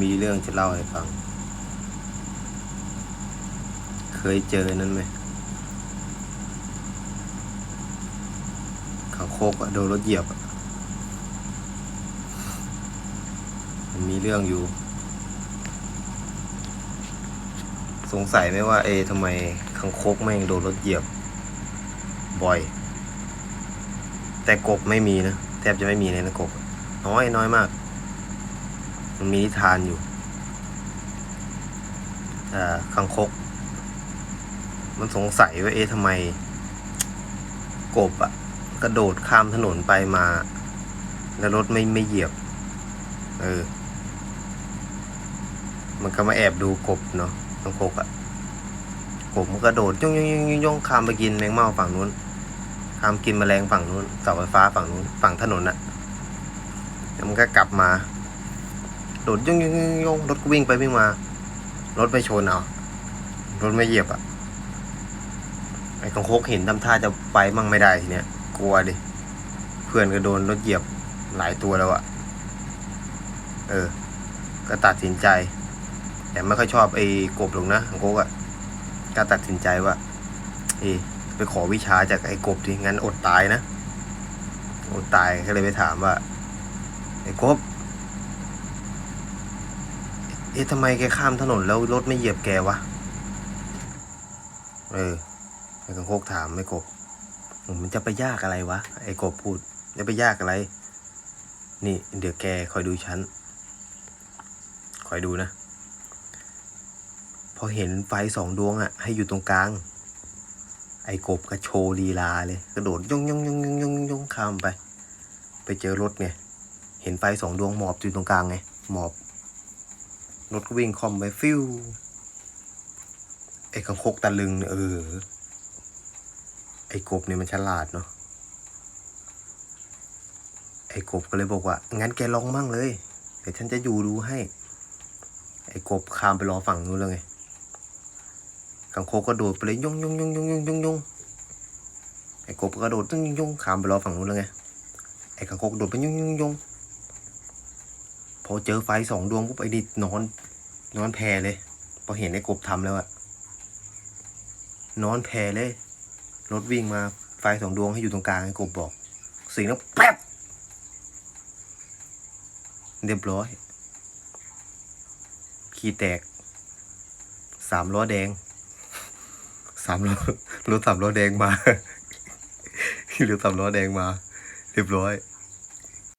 มีเรื่องจะเล่าให้ฟัง เคยเจอนั้นไหมขังโคกอะโดนรถเหยียบมันมีเรื่องอยู่ สงสัยไหมว่า เอทำไมขังโคกแม่งโดนรถเหยียบ บ่อย แต่กบไม่มีนะ แทบจะไม่มีเลยนะกบ น้อยน้อยมาก มันมีนิทานอยู่คังคก มันสงสัยว่าเอ๊ะทำไม กบอะกระโดดข้ามถนนไปมา แล้วรถไม่ไม่เหยียบ เออ มันก็มาแอบดูกบเนาะคังคกอะกบมันกระโดดย่องย่องย่องย่องย่องข้ามไปกินแมงเม่าฝั่งนู้นข้ามกินแมลงฝั่งนู้นเสาไฟฟ้าฝั่งนู้นฝั่งถนนอะแล้วมันก็กลับมา โดดยงยงยงยงรถก็วิ่งไปวิ่งมา รถไม่ชนเอารถไม่เหยียบอะไอ้ของโคกเห็นทำท่าจะไปมั่งไม่ได้ทีเนี้ยกลัวดิเพื่อนก็โดนรถเหยียบหลายตัวแล้วอะเออ ก็ตัดสินใจ แต่ไม่ค่อยชอบไอ้กบหรอกนะของโคกอะก็ตัดสินใจว่าเอไปขอวิชาจากไอ้กบดิงั้นอดตายนะอดตายก็เลยไปถามว่าไอ้กบ เอ๊ะทำไมแกข้ามถนนแล้วรถไม่เหยียบแกวะ เออไอ้กังโคกถามไอ้กบ มันจะไปยากอะไรวะ ไอ้กบพูด จะไปยากอะไร นี่เดี๋ยวแกคอยดูฉัน คอยดูนะ พอเห็นไฟสองดวงอะให้อยู่ตรงกลาง ไอ้กบก็โชว์ลีลาเลย กระโดดย่องย่องย่องย่องย่องย่องข้ามไป ไปเจอรถไง เห็นไฟสองดวงหมอบอยู่ตรงกลางไง หมอบ รถก็วิ่งคอมไปฟิวไอ้คังคกตะลึงเนี่ยเออ ไอ้กบเนี่ยมันฉลาดเนาะไอ้กบก็เลยบอกว่า งั้นแกลองมั่งเลยเดี๋ยวฉันจะอยู่ดูให้ ไอ้กบขามไปรอฝั่งนู้นแล้วไงคังคกก็โดดไปเลยยงยงยงยงยงยงยงไอ้กบก็โดดยงยงยงขามไปรอฝั่งนู้นแล้วไงไอ้คังคกโดดไปยงยงยงพอเจอไฟสองดวงปุ๊บไอ้นี่นอน นอนแผ่เลย พอเห็นไอ้กบทำแล้วอะนอนแผ่เลย รถวิ่งมาไฟสองดวงให้อยู่ตรงกลางไอ้กบบอกสียงแล้วแป๊บเรียบร้อย ขี้แตก สามล้อแดง สามล้อรถสามล้อแดงมา รถสามล้อแดงมา เรียบร้อย